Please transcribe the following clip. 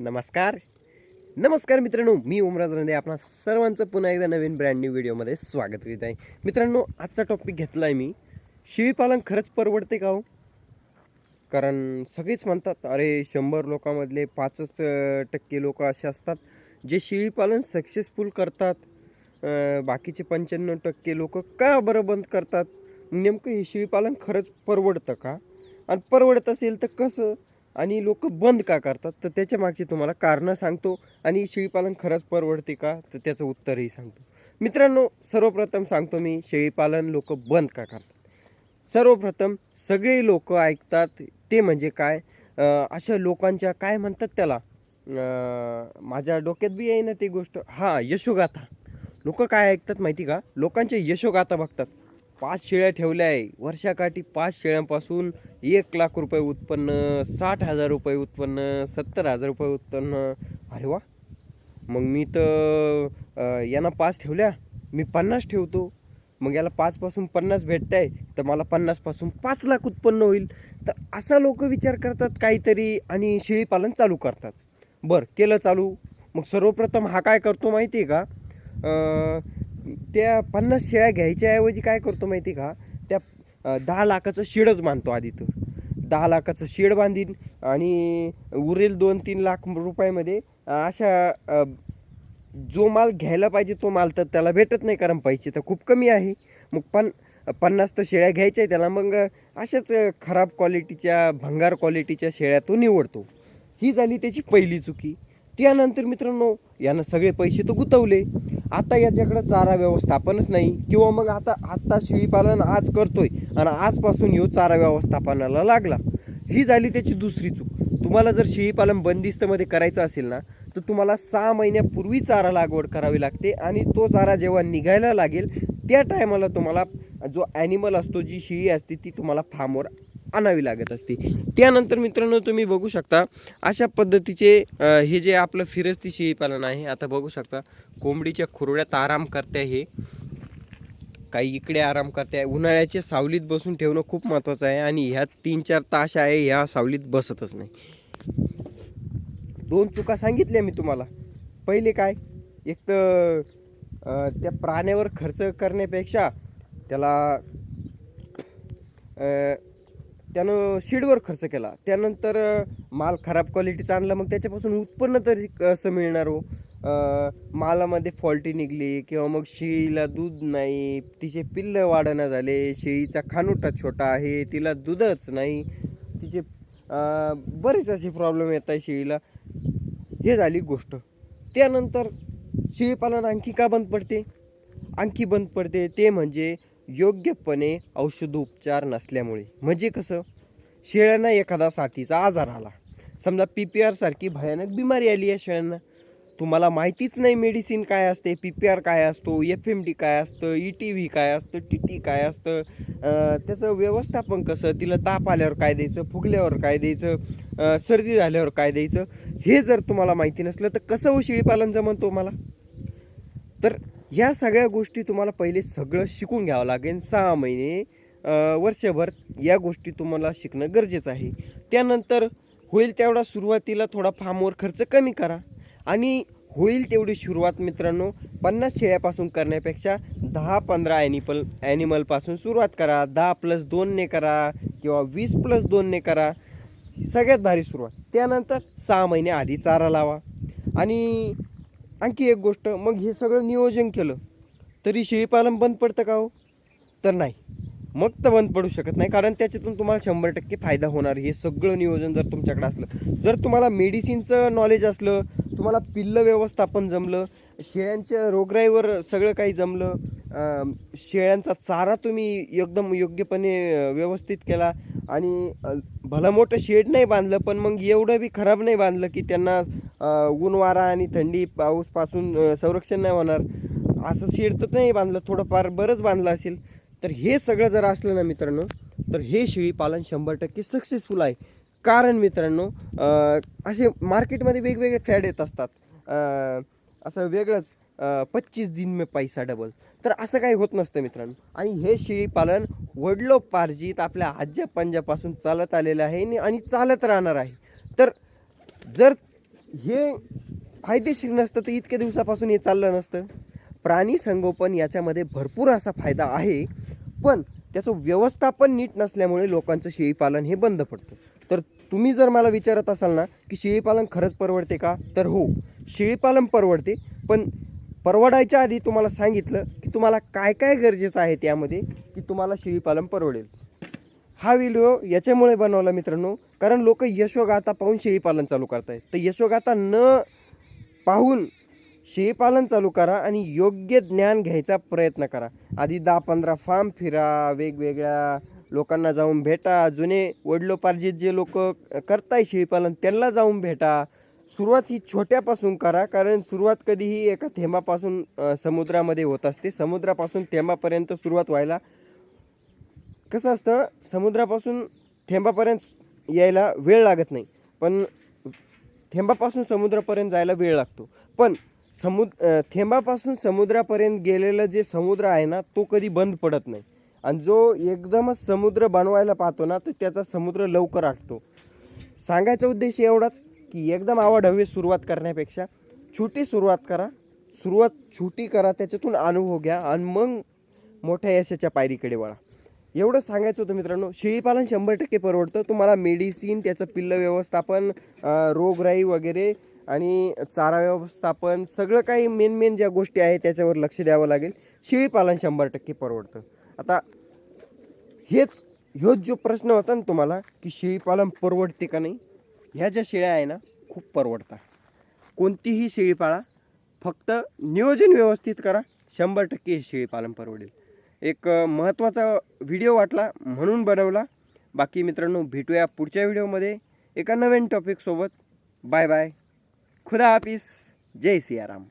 नमस्कार. नमस्कार मित्रांनो मी उमराज रंदे आपणा सर्वांचं पुन्हा एकदा नवीन ब्रँड न्यू व्हिडिओमध्ये स्वागत करीत आहे. मित्रांनो आजचा टॉपिक घेतला आहे मी. शेळीपालन खरंच परवडते का हो? कारण सगळेच म्हणतात अरे शंभर लोकांमधले पाचच टक्के लोक असे असतात जे शेळीपालन सक्सेसफुल करतात. बाकीचे पंच्याण्णव टक्के लोक का बरं बंद करतात? नेमकं हे शेळीपालन खरंच परवडतं का? आणि परवडत असेल तर कसं? आणि लोक बंद का करतात? तर त्याच्या मागची तुम्हाला कारणं सांगतो. आणि शेळीपालन खरंच परवडते का? तर त्याचं उत्तरही सांगतो. मित्रांनो सर्वप्रथम सांगतो मी शेळीपालन लोक बंद का करतात? सर्वप्रथम सगळे लोक ऐकतात ते म्हणजे काय? अशा लोकांच्या काय म्हणतात त्याला? माझ्या डोक्यात बी आहे ना ती गोष्ट. हां यशोगाथा. लोक काय ऐकतात माहिती का? लोकांचे यशोगाथा बघतात. पाच शेळ्या ठेवल्या आहे. वर्षाकाठी पाच शेळ्यांपासून एक लाख रुपये उत्पन्न साठ हजार रुपये उत्पन्न सत्तर हजार रुपये उत्पन्न. अरे वा. मग मी तर यांना पाच ठेवल्या. मी पन्नास ठेवतो. मग याला पाचपासून पन्नास भेटत आहे तर मला पन्नासपासून पाच लाख उत्पन्न होईल. तर असा लोक विचार करतात काहीतरी आणि शेळीपालन चालू करतात. बरं केलं चालू. मग सर्वप्रथम हा काय करतो माहिती आहे का त्या पन्नास शेळ्या घ्यायच्याऐवजी काय करतो माहिती आहे का? त्या दहा लाखाचं शेडच बांधतो आधी तर दहा लाखाचं शेड बांधीन आणि उरेल दोन तीन लाख रुपयामध्ये अशा जो माल घ्यायला पाहिजे तो माल तर त्याला भेटत नाही कारण पैसे तर खूप कमी आहे. मग पन पन्नास तर शेळ्या घ्यायच्या आहे त्याला मग अशाच खराब क्वालिटीच्या भंगार क्वालिटीच्या शेळ्या तो निवडतो. ही झाली त्याची पहिली चुकी. त्यानंतर मित्रांनो यानं सगळे पैसे तो गुतवले. आता याच्याकडं चारा व्यवस्थापनच नाही. किंवा मग आता आत्ता शेळीपालन आज करतोय आणि आजपासून ह्यो चारा व्यवस्थापनाला लागला. ही झाली त्याची दुसरी चूक. तुम्हाला जर शेळीपालन बंदिस्तमध्ये करायचं असेल ना तर तुम्हाला सहा महिन्यापूर्वी चारा लागवड करावी लागते आणि तो चारा जेव्हा निघायला लागेल त्या टायमाला तुम्हाला जो ॲनिमल असतो जी शेळी असते ती तुम्हाला फार्मवर आणावी लागत असते. त्यानंतर मित्रांनो तुम्ही बघू शकता अशा पद्धतीचे हे जे आपलं फिरस्ती शेळीपालन आहे आता बघू शकता कोंबडीच्या खुरड्यात आराम करते हे. काही इकडे आराम करते. उन्हाळ्याच्या सावलीत बसून ठेवणं खूप महत्त्वाचं आहे आणि ह्या तीन चार तास आहे ह्या सावलीत बसतच नाही. दोन चुका सांगितल्या मी तुम्हाला. पहिले काय? एक तर त्या प्राण्यावर खर्च करण्यापेक्षा त्याला त्यानं शेडवर खर्च केला. त्यानंतर माल खराब क्वालिटीचा आणला मग त्याच्यापासून उत्पन्न तरी कसं मिळणार हो. मालामध्ये फॉल्टी निघली किंवा मग शेळीला दूध नाही तिचे पिल्लं वाढणं झाले शेळीचा खानुटा छोटा आहे तिला दूधच नाही तिचे बरेच असे प्रॉब्लेम येत आहे शेळीला. हे झाली गोष्ट. त्यानंतर शेळीपालन आणखी का बंद पडते? आणखी बंद पडते. ते म्हणजे योग्यपणे औषधोपचार नसल्यामुळे. म्हणजे कसं? शेळ्यांना एखादा साथीचा आजार आला. समजा पी पी आरसारखी भयानक बिमारी आली आहे शेळ्यांना. तुम्हाला माहितीच नाही मेडिसिन काय असते पी पी आर काय असतो एफ एम डी काय असतं ई टी व्ही काय असतं टी टी काय असतं त्याचं व्यवस्थापन कसं? तिला ताप आल्यावर काय द्यायचं फुगल्यावर काय द्यायचं सर्दी झाल्यावर काय द्यायचं? हे जर तुम्हाला माहिती नसलं तर कसं हो शेळीपालन जमन तुम्हाला? तर ह्या सगळ्या गोष्टी तुम्हाला पहिले सगळं शिकून घ्यावं लागेल. सहा महिने वर्षभर या गोष्टी तुम्हाला शिकणं गरजेचं आहे. त्यानंतर होईल तेवढा सुरुवातीला थोडा फार्मवर खर्च कमी करा. आणि होईल तेवढी सुरुवात मित्रांनो पन्नास शेळ्यापासून करण्यापेक्षा दहा पंधरा ॲनिपल ॲनिमलपासून सुरुवात करा. दहा प्लस दोनने करा किंवा वीस प्लस दोनने करा. सगळ्यात भारी सुरुवात. त्यानंतर सहा महिने आधी चारा लावा. आणि आणखी एक गोष्ट मग हे सगळं नियोजन केलं तरी शेळीपालन बंद पडतं का हो? तर नाही. मग तर बंद पडू शकत नाही कारण त्याच्यातून तुम्हाला शंभर टक्के फायदा होणार. हे सगळं नियोजन जर तुमच्याकडे असलं जर तुम्हाला मेडिसिनचं नॉलेज असलं तुम्हाला पिल्लं व्यवस्थापन जमलं शेळ्यांच्या रोगराईवर सगळं काही जमलं शेळ्यांचा चारा तुम्ही एकदम योग्यपणे व्यवस्थित केला. आणि भलं मोठं शेड नाही बांधलं पण मग एवढं बी खराब नाही बांधलं की त्यांना ऊन वारा आणि थंडी पाऊसपासून संरक्षण नाही होणार. असं शेड तर नाही बांधलं थोडंफार बरंच बांधलं असेल. तर हे सगळं जर असलं ना मित्रांनो तर हे शेळीपालन शंभर टक्के सक्सेसफुल आहे. कारण मित्रांनो असे मार्केटमध्ये वेगवेगळे फॅड येत असतात. असं वेगळंच. पच्चीस दिन में पैसा डबल तर असं काही होत नसतं मित्रांनो. आणि हे शेळीपालन वडलोपार्जित आपल्या आज्या पंजापासून चालत आलेलं आहे आणि- आणि चालत राहणार आहे. तर जर हे फायदेशीर नसतं तर इतक्या दिवसापासून हे चाललं नसतं. प्राणी संगोपन याच्यामध्ये भरपूर असा फायदा आहे पण त्याचं व्यवस्थापन नीट नसल्यामुळे लोकांचं शेळीपालन हे बंद पडतं. तर तुम्ही जर मला विचारत असाल ना की शेळीपालन खरंच परवडते का? तर हो शेळीपालन परवडते पण परवडायच्या आधी तुम्हाला सांगितलं की तुम्हाला काय काय गरजेचं आहे त्यामध्ये की तुम्हाला शेळीपालन परवडेल. हा व्हिडिओ याच्यामुळे बनवला मित्रांनो कारण लोक यशोगाथा पाहून शेळीपालन चालू करतायत. तर यशोगाथा न पाहून शेळीपालन चालू करा आणि योग्य ज्ञान घ्यायचा प्रयत्न करा. आधी दहा पंधरा फार्म फिरा वेगवेगळ्या लोकांना जाऊन भेटा जुने वडलोपार्जित जे लोक करताय शेळीपालन त्यांना जाऊन भेटा. सुरुवात ही छोट्यापासून करा कारण सुरुवात कधीही एका थेंबापासून समुद्रामध्ये होत असते. समुद्रापासून थेंबापर्यंत सुरुवात व्हायला कसं असतं समुद्रापासून थेंबापर्यंत यायला वेळ लागत नाही पण थेंबापासून समुद्रापर्यंत जायला वेळ लागतो. पण समुद थेंबापासून समुद्रापर्यंत गेलेलं जे समुद्र आहे ना तो कधी बंद पडत नाही. आणि जो एकदमच समुद्र बनवायला पाहतो ना तर त्याचा समुद्र लवकर आटतो. सांगायचा उद्देश एवढाच की एकदम आवड सुरुवात करण्यापेक्षा. छोटी सुरुवात करा. सुरुवात छोटी करा त्याच्यातून अनुभव घ्या आणि मग मोठ्या यशाच्या पायरीकडे वळा. एवढं सांगायचं होतं मित्रांनो शेळीपालन शंभर टक्के परवडतं. तुम्हाला मेडिसिन त्याचं पिल्ल व्यवस्थापन रोगराई वगैरे आणि चारा व्यवस्थापन सगळं काही मेन मेन ज्या गोष्टी आहेत त्याच्यावर लक्ष द्यावं लागेल. शेळीपालन शंभर टक्के परवडतं. आता हेच ह्योच जो प्रश्न होता ना तुम्हाला की शेळीपालन परवडते का नाही? ह्या ज्या शेळ्या आहे ना खूप परवडतात. कोणतीही शेळी पाळा फक्त नियोजन व्यवस्थित करा शंभर टक्के हे शेळीपालन परवडेल. एक महत्त्वाचा व्हिडिओ वाटला म्हणून बनवला. बाकी मित्रांनो भेटूया पुढच्या व्हिडिओमध्ये एका नवीन टॉपिकसोबत बाय बाय. खुदा हाफिस जय सियाराम.